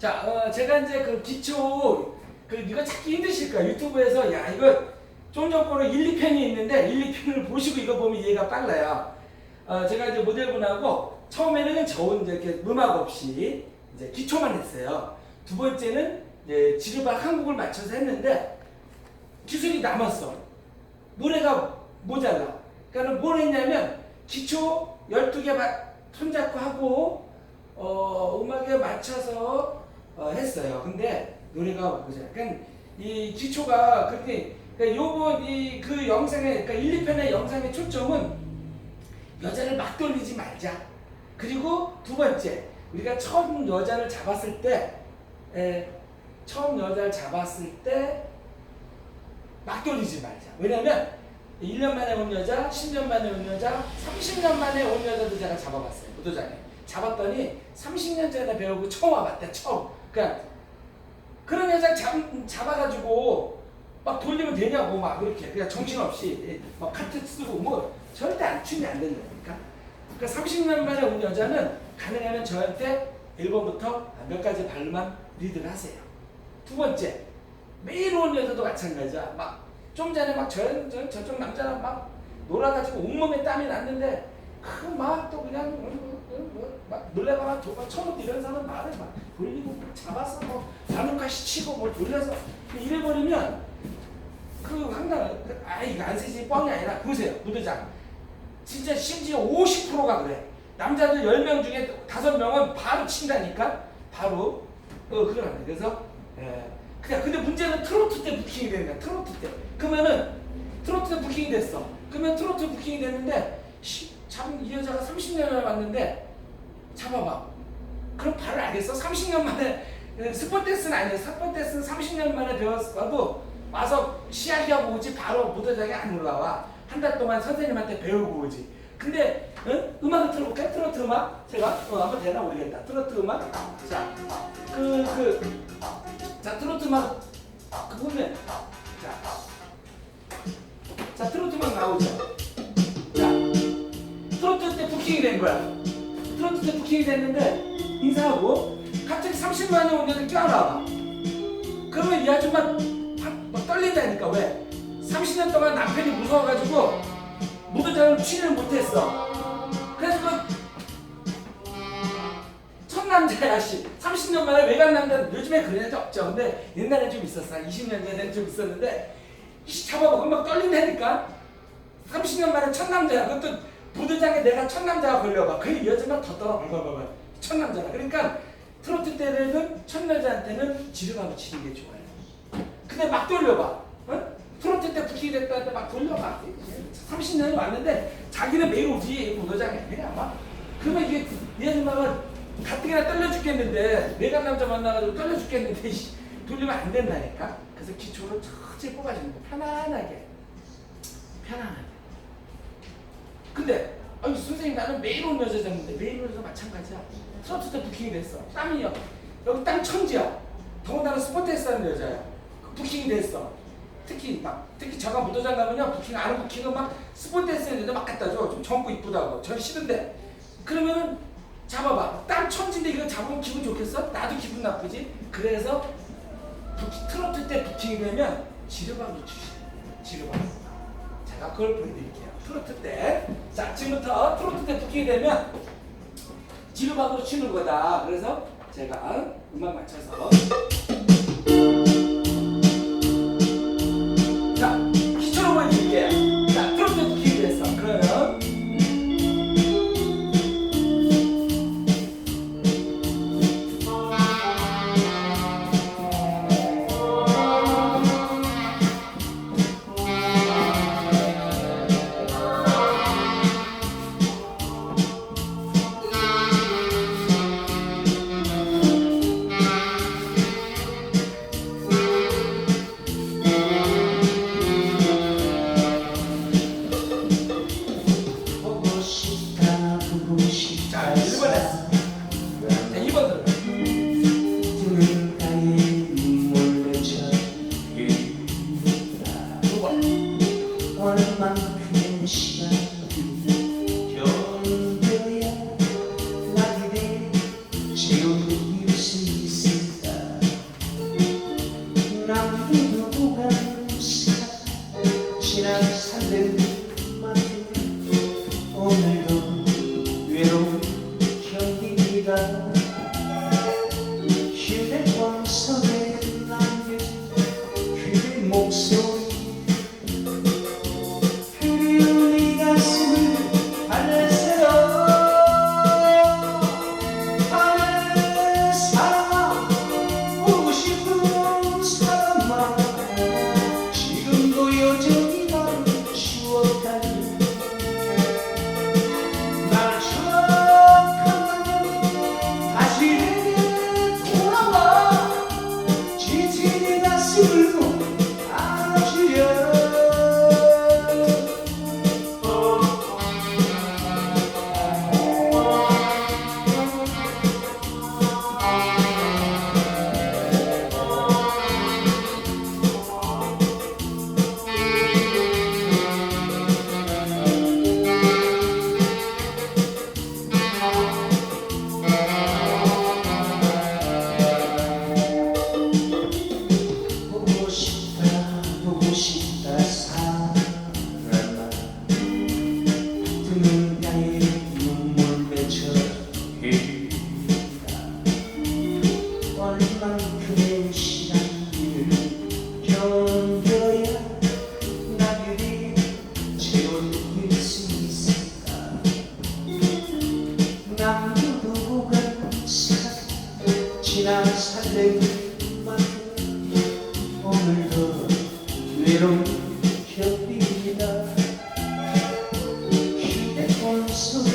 자, 어, 제가 이제 그 기초 그 이거 찾기 힘드실 거야. 유튜브에서 야 이거 좀 전거는 1, 2편이 있는데 1, 2편을 보시고 이거 보면 이해가 빨라요. 어, 제가 이제 모델분하고 처음에는 저 혼자 이렇게 음악 없이 이제 기초만 했어요. 두 번째는 이제 지르박 한국을 맞춰서 했는데 기술이 남았어. 노래가 모자라. 그러니까 뭘 했냐면 기초 12개 손잡고 하고 어, 음악에 맞춰서 어, 했어요. 근데 노래가 모자라. 그러니까 이 기초가 그렇게 그러니까 요번 이 그 영상의 그러니까 1, 2편의 영상의 초점은 여자를 막 돌리지 말자. 그리고 두 번째 우리가 처음 여자를 잡았을 때 에, 처음 여자를 잡았을 때 막 돌리지 말자. 왜냐면 1년 만에 온 여자, 10년 만에 온 여자, 30년 만에 온 여자도 제가 잡아봤어요. 무도장에. 잡았더니 30년 전에 배우고 처음 와봤대, 처음. 그러니까 그런 여자 잡, 잡아가지고 막 돌리면 되냐고 막 그렇게 그냥 정신없이 막 카트 쓰고 뭐 절대 안 추면 안 된다니까. 그러니까 30년 만에 온 여자는 가능하면 저한테 1번부터 몇 가지 발로만 리드를 하세요. 두 번째, 매일 온 여자도 마찬가지야. 막 좀 전에 막 저, 저, 저쪽 남자랑 막 놀아가지고 온몸에 땀이 났는데 그 막 또 그냥 어, 막 놀래거나 도가 처음 이런 사람 말을 막 돌리고 막 잡아서 뭐 나뭇가시 치고 뭘 돌려서 이래 버리면 그 황당 아 이거 안 쓰지. 뻥이 아니라 보세요. 무대장. 진짜 심지어 50%가 그래. 남자들 10명 중에 5명은 바로 친다니까? 바로. 어 그러네 그래서 예. 그냥 근데 문제는 트로트 때 부킹이 되는 거야 트로트 때. 그러면은 트로트 때 부킹이 됐어. 그러면 트로트 부킹이 됐는데 참 이 여자가 30년을 왔는데 잡아봐. 그럼 바로 알겠어. 30년 만에 스포 댄스는 아니야 스포 댄스는 30년 만에 배웠어도 와서 시작하고 오지 바로 무대장에 안 올라와. 한 달 동안 선생님한테 배우고 오지. 근데 응? 음악을 틀어볼까? 트로트 음악? 제가? 어, 한번 되나 모르겠다. 트로트 음악? 자 그 그, 자 트로트 음악. 그 보면. 자, 자 트로트 음악 나오죠? 자. 트로트 때 부킹이 된 거야 때 부킹이 됐는데 인사하고 갑자기 30만이 온 애들 껴안아봐 그러면 이 아줌마 막, 막 떨린다니까 왜? 30년 동안 남편이 무서워가지고 무도장을 취를 못했어. 그래서 그 첫 남자야 씨 30년 만에 외간 남자 요즘에 그런 애도 없죠. 근데 옛날에 좀 있었어. 20년 전에는 좀 있었는데 이 잡아보고 막 떨린다니까? 30년 만에 첫 남자야. 그것도 무도장에 내가 첫 남자가 걸려봐. 그 여자만 더 떨어 봐봐봐. 첫 남자라. 그러니까 트로트 때는 첫 여자한테는 지르가고 치는 게 좋아요. 근데 막 돌려봐. 어? 트로트 때 부킹이 됐다는데 막 돌려봐. 30년이 왔는데 자기는 매일 오지 무도장에 그냥 막 그러면 이게 이 아줌마가 가뜩이나 떨려 죽겠는데 내가 남자 만나가지고 떨려 죽겠는데 씨, 돌리면 안 된다니까? 그래서 기초를 천천히 뽑아주는 거. 편안하게. 편안하게 근데 아니 선생님 나는 매일 온 여자 잡는데 매일 온 여자 마찬가지야. 트로트 때 부킹이 됐어. 땀이요. 여기 땀 천지야. 더군다나 스포츠에스 하는 여자야. 그 부킹이 됐어. 특히 막 특히 저가 무도장 가면요. 부킹 안 하는 부킹은 막 스포츠에스 하는 여자 막 갖다 줘 좀 젊고 이쁘다고. 전 싫은데. 그러면은 잡아봐. 땀 천지인데 이거 잡으면 기분 좋겠어? 나도 기분 나쁘지? 그래서 부킹, 트로트 때 부킹이 되면 지르박으로 주시요 지르박 제가 그걸 보여드릴게요 트로트 때. 자, 지금부터 트로트 때 부킹이 되면 지르박으로 치는 거다. 그래서 제가 음악 맞춰서. Cristo.